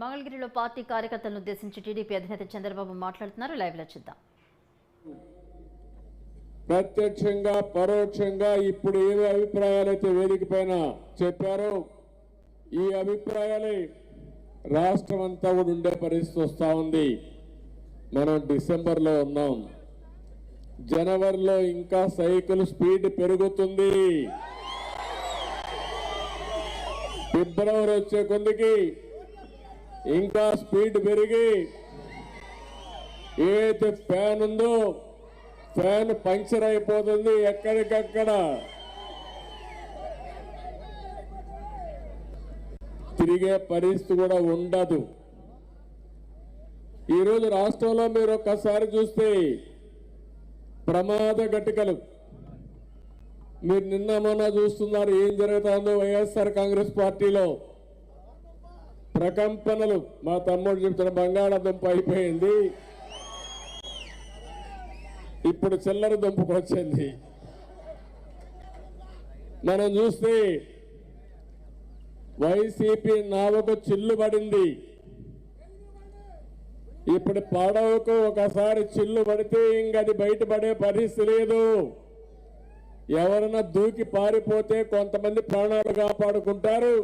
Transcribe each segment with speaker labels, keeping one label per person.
Speaker 1: మంగళగిరిలో పార్టీ కార్యకర్తలను ఉద్దేశించి టీడీపీ అధినేత చంద్రబాబు మాట్లాడుతున్నారు. లైవ్లో చూద్దాం.
Speaker 2: ప్రత్యక్షంగా పరోక్షంగా ఇప్పుడు ఏ అభిప్రాయాలైతే వేదిక పైన చెప్పారో ఈ అభిప్రాయాలే రాష్ట్రం అంతా కూడా ఉండే పరిస్థితి వస్తూ ఉంది. మనం డిసెంబర్లో ఉన్నాం. జనవరిలో ఇంకా సైకిల్ స్పీడ్ పెరుగుతుంది. ఫిబ్రవరి వచ్చే కొద్దికి ఇంకా స్పీడ్ పెరిగి ఏదైతే ఫ్యాన్ ఉందో ఫ్యాన్ పంక్చర్ అయిపోతుంది ఎక్కడికక్కడ. తిరిగే పరిస్థితి కూడా ఉండదు. ఈరోజు రాష్ట్రంలో మీరు ఒక్కసారి చూస్తే ప్రమాద ఘటికలు. మీరు నిన్న మొన్న చూస్తున్నారు ఏం జరుగుతుందో వైఎస్ఆర్ కాంగ్రెస్ పార్టీలో. ప్రకంపనలు. మా తమ్ముడు చెప్తున్న బంగాళాదుంప అయిపోయింది. ఇప్పుడు చిల్లర దుంపకు వచ్చింది. మనం చూస్తే వైసీపీ నావకు చిల్లు పడింది. ఇప్పుడు పడవకు ఒకసారి చిల్లు పడితే ఇంకది బయటపడే పరిస్థితి లేదు. ఎవరైనా దూకి పారిపోతే కొంతమంది ప్రాణాలు కాపాడుకుంటారు.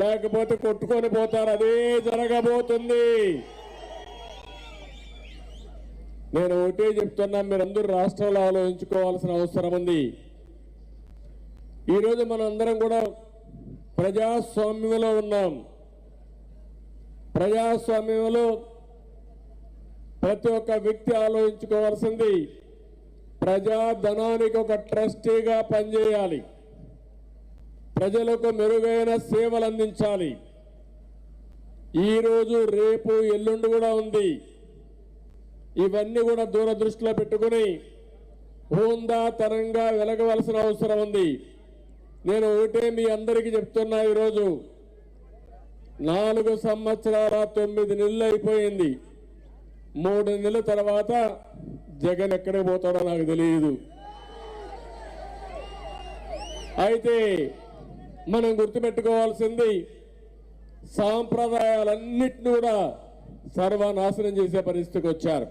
Speaker 2: లేకపోతే కొట్టుకొని పోతారు అదే జరగబోతుంది. నేను ఒకటే చెప్తున్నా మీరందరూ రాష్ట్రాలు ఆలోచించుకోవాల్సిన అవసరం ఉంది. ఈరోజు మనం అందరం కూడా ప్రజాస్వామ్యంలో ఉన్నాం. ప్రజాస్వామ్యంలో ప్రతి ఒక్క వ్యక్తి ఆలోచించుకోవాల్సింది ప్రజాధనానికి ఒక ట్రస్టీగా పనిచేయాలి. ప్రజలకు మెరుగైన సేవలు అందించాలి. ఈరోజు రేపు ఎల్లుండి కూడా ఉంది. ఇవన్నీ కూడా దూరదృష్టిలో పెట్టుకుని హోందాతనంగా వెలగవలసిన అవసరం ఉంది. నేను ఒకటే మీ అందరికీ చెప్తున్నా ఈరోజు. నాలుగు సంవత్సరాల తొమ్మిది నెలలు అయిపోయింది. మూడు నెలల తర్వాత జగన్ ఎక్కడికి పోతాడో నాకు తెలియదు. అయితే మనం గుర్తుపెట్టుకోవాల్సింది సాంప్రదాయాలన్నిటిని కూడా సర్వనాశనం చేసే పరిస్థితికి వచ్చారు.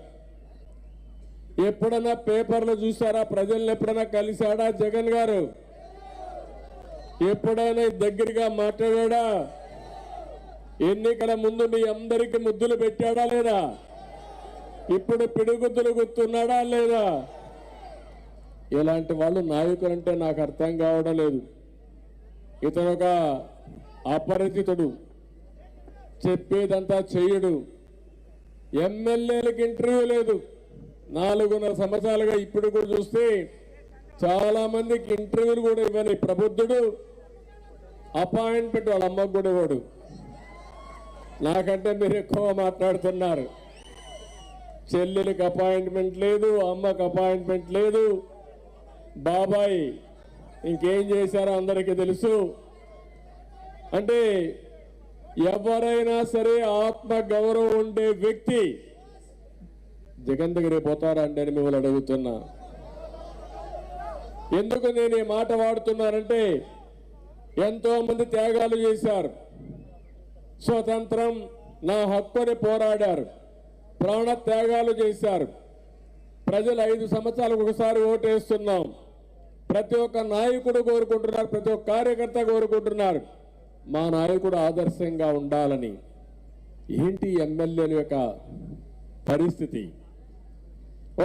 Speaker 2: ఎప్పుడన్నా పేపర్లో చూసారా? ప్రజల్ని ఎప్పుడైనా కలిశాడా? జగన్ గారు? ఎప్పుడైనా దగ్గరగా మాట్లాడా ఎన్నికల ముందు మీ అందరికి ముద్దులు పెట్టాడా లేదా? ఇప్పుడు పిడుగుద్దులు గుర్తున్నాడా లేదా? ఇలాంటి వాళ్ళు నాయకులంటే నాకు అర్థం కావడం లేదు. ఇతను ఒక అపరిచితుడు. చెప్పేదంతా చెయ్యడు. ఎమ్మెల్యేలకు ఇంటర్వ్యూ లేదు. నాలుగున్నర సంవత్సరాలుగా ఇప్పుడు కూడా చూస్తే చాలా మందికి ఇంటర్వ్యూలు కూడా ఇవ్వని ప్రబుద్ధుడు అపాయింట్మెంట్ వాళ్ళ అమ్మకు కూడా ఇవ్వడు. నాకంటే మీరు ఎక్కువ మాట్లాడుతున్నారు. చెల్లెలకు అపాయింట్మెంట్ లేదు అమ్మకు అపాయింట్మెంట్ లేదు. బాబాయ్ ఇంకేం చేశారో అందరికీ తెలుసు. అంటే ఎవరైనా సరే ఆత్మ గౌరవం ఉండే వ్యక్తి జగన్ దగ్గరే పోతారా అండి అని మిమ్మల్ని అడుగుతున్నా. ఎందుకు నేను ఈ మాట వాడుతున్నానంటే ఎంతో మంది త్యాగాలు చేశారు. స్వతంత్రం నా హక్కుని పోరాడారు. ప్రాణ త్యాగాలు చేశారు. ప్రజలు ఐదు సంవత్సరాలకు ఒకసారి ఓటేస్తున్నాం. ప్రతి ఒక్క నాయకుడు కోరుకుంటున్నారు ప్రతి ఒక్క కార్యకర్త కోరుకుంటున్నారు. మా నాయకుడు ఆదర్శంగా ఉండాలని ఏంటి ఎమ్మెల్యేల యొక్క పరిస్థితి?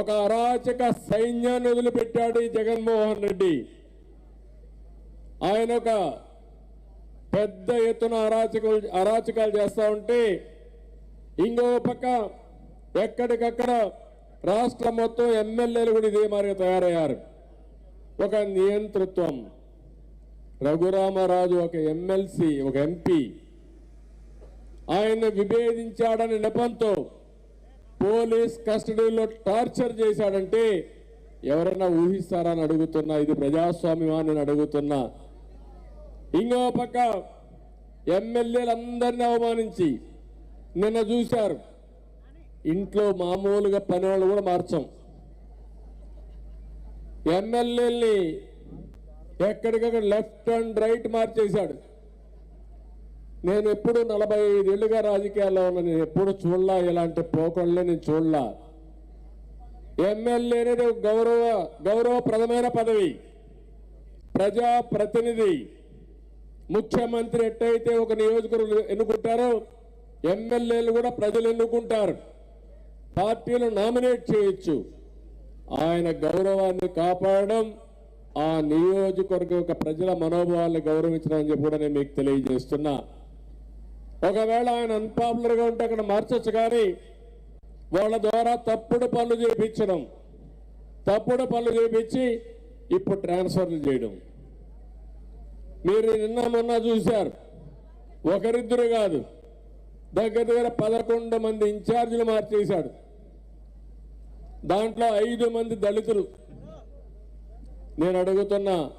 Speaker 2: ఒక అరాచక సైన్యాన్ని వదిలిపెట్టాడు ఈ జగన్మోహన్ రెడ్డి. ఆయన ఒక పెద్ద ఎత్తున అరాచకాలు అరాచకాలు చేస్తూ ఉంటే ఇంకో పక్క ఎక్కడికక్కడ రాష్ట్రం మొత్తం ఎమ్మెల్యేలు కూడా ఇదే మాదిరిగా తయారయ్యారు. ఒక నియంతృత్వం. రఘురామరాజు ఒక ఎమ్మెల్సీ ఒక ఎంపీ. ఆయన విభేదించాడని నెపంతో పోలీస్ కస్టడీలో టార్చర్ చేశాడంటే ఎవరైనా ఊహిస్తారా అని అడుగుతున్నా. ఇది ప్రజాస్వామ్యమా నేను అడుగుతున్నా. ఇంకో పక్క ఎమ్మెల్యేలందరినీ అవమానించి నిన్న చూశారు. ఇంట్లో మామూలుగా పని వాళ్ళు కూడా మార్చాం. ఎమ్మెల్యేల్ని ఎక్కడికక్కడ లెఫ్ట్ అండ్ రైట్ మార్చేశాడు. నేను ఎప్పుడు నలభై ఐదేళ్ళుగా రాజకీయాల్లో ఉన్నా నేను ఎప్పుడు చూడలా ఇలాంటి పోకళ్ళే నేను చూడలా. ఎమ్మెల్యే అనేది గౌరవ గౌరవప్రదమైన పదవి ప్రజా ప్రతినిధి ముఖ్యమంత్రి ఎట్టయితే ఒక నియోజకవర్గం ఎన్నుకుంటారో ఎమ్మెల్యేలు కూడా ప్రజలు ఎన్నుకుంటారు. పార్టీలు నామినేట్ చేయొచ్చు. ఆయన గౌరవాన్ని కాపాడడం ఆ నియోజకవర్గ యొక్క ప్రజల మనోభావాన్ని గౌరవించడం అని చెప్పి కూడా నేను మీకు తెలియజేస్తున్నా. ఒకవేళ ఆయన అన్పాపులర్గా ఉంటే అక్కడ మార్చొచ్చు కానీ వాళ్ళ ద్వారా తప్పుడు పనులు చేపించడం తప్పుడు పనులు చేపించి ఇప్పుడు ట్రాన్స్ఫర్లు చేయడం. మీరు నిన్న మొన్న చూశారు ఒకరిద్దరు కాదు దగ్గర దగ్గర పదకొండు మంది ఇన్ఛార్జీలు మార్చేశాడు దాంట్లో ఐదు మంది దళితులు. నేను అడుగుతున్నా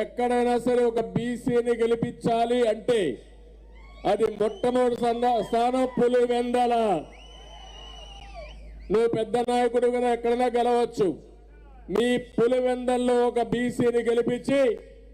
Speaker 2: ఎక్కడైనా సరే ఒక బీసీని గెలిపించాలి అంటే అది మొట్టమొదటి సంద- పులి వెందల నువ్వు పెద్ద నాయకుడు ఎక్కడైనా గెలవచ్చు. మీ పులివెందల్లో ఒక బీసీని గెలిపించి